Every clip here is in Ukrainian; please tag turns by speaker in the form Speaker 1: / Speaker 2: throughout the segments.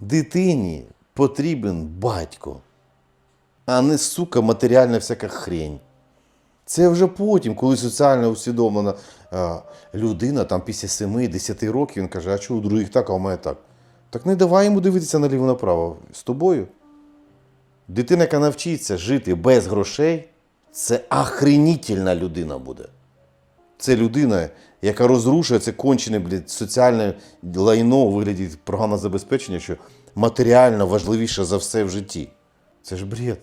Speaker 1: Дитині потрібен батько, а не сука матеріальна всяка хрень. Це вже потім, коли соціально усвідомлена а, людина там після 7-10 років, він каже, а чого у других так, а у мене так. Так не давай йому дивитися наліво направо. З тобою. Дитина, яка навчиться жити без грошей, це охренітельна людина буде. Це людина, яка розрушує це кончене блядь, соціальне лайно у вигляді програмного забезпечення, що матеріально важливіше за все в житті. Це ж бред.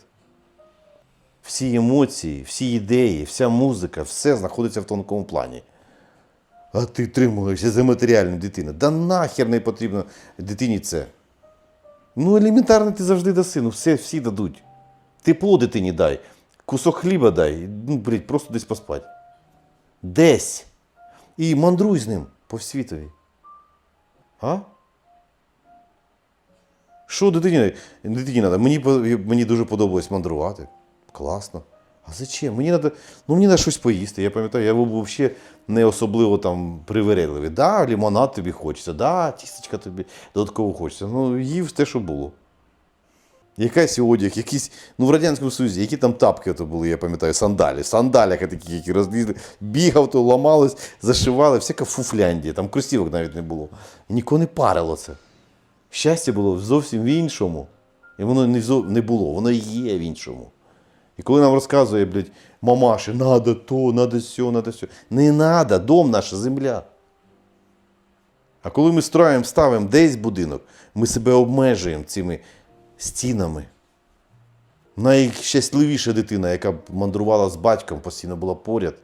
Speaker 1: Всі емоції, всі ідеї, вся музика, все знаходиться в тонкому плані. А ти тримуєшся за матеріальну дитину. Да нахер не потрібно дитині це. Ну, елементарно ти завжди даси, ну все, всі дадуть. Тепло дитині дай, кусок хліба дай, ну, блядь, просто десь поспать. Десь. І мандруй з ним по світові. А? Що дитині, дитині? Мені, мені дуже подобалось мандрувати. Класно. А зачем? Мені треба, ну, мені треба щось поїсти. Я пам'ятаю, я був взагалі не особливо там привередливий. Да, лимонад тобі хочеться, да, тістечка тобі додатково хочеться. Ну, їв те, що було. Якась одяг, якісь, ну в Радянському Союзі, які там тапки то були, я пам'ятаю, сандалі, в сандалях такі, які розлізли, бігав, то ламались, зашивали, всяка фуфляндія, там кросівок навіть не було. І нікого не парило це. Щастя було зовсім в іншому. І воно не, не було, воно є в іншому. І коли нам розказує, блядь, мамаші, надо то, надо сьо, надо сьо. Не надо, дом наша земля. А коли ми строїмо, ставимо десь будинок, ми себе обмежуємо цими стінами. Найщасливіша дитина, яка мандрувала з батьком, постійно була поряд,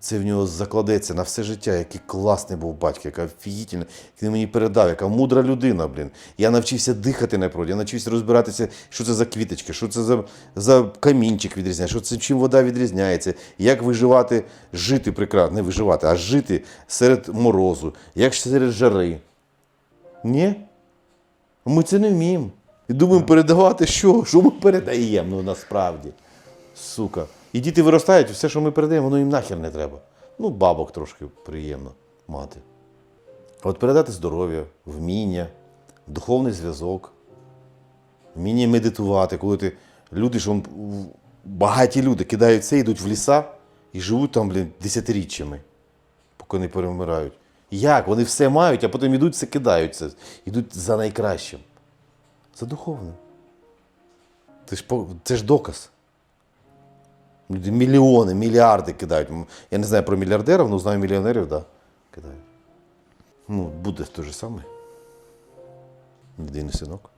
Speaker 1: це в нього закладеться на все життя, який класний був батько, яка офігітельна, який мені передав, яка мудра людина, блін. Я навчився дихати на природі, я навчився розбиратися, що це за квіточки, що це за, за камінчик відрізняє, що це чим вода відрізняється, як виживати, жити прекрасно, не виживати, а жити серед морозу, як серед жари. Ні? Ми це не вміємо. І думаємо передавати що? Що ми передаємо ну, насправді. Сука. І діти виростають, все, що ми передаємо, воно їм нахер не треба. Ну, бабок трошки приємно мати. А от передати здоров'я, вміння, духовний зв'язок, вміння медитувати, коли ти люди, що багаті люди кидають це, йдуть в ліса і живуть там, блін, десятиріччями, поки не перемирають. Як? Вони все мають, а потім йдуть, все кидають це, йдуть за найкращим. За духовним. Це ж, це ж доказ. Люди мільйони, мільярди кидають. Я не знаю про мільярдерів, але знаю мільйонерів. Да, кидають. Ну, буде те же саме. Єдиний синок.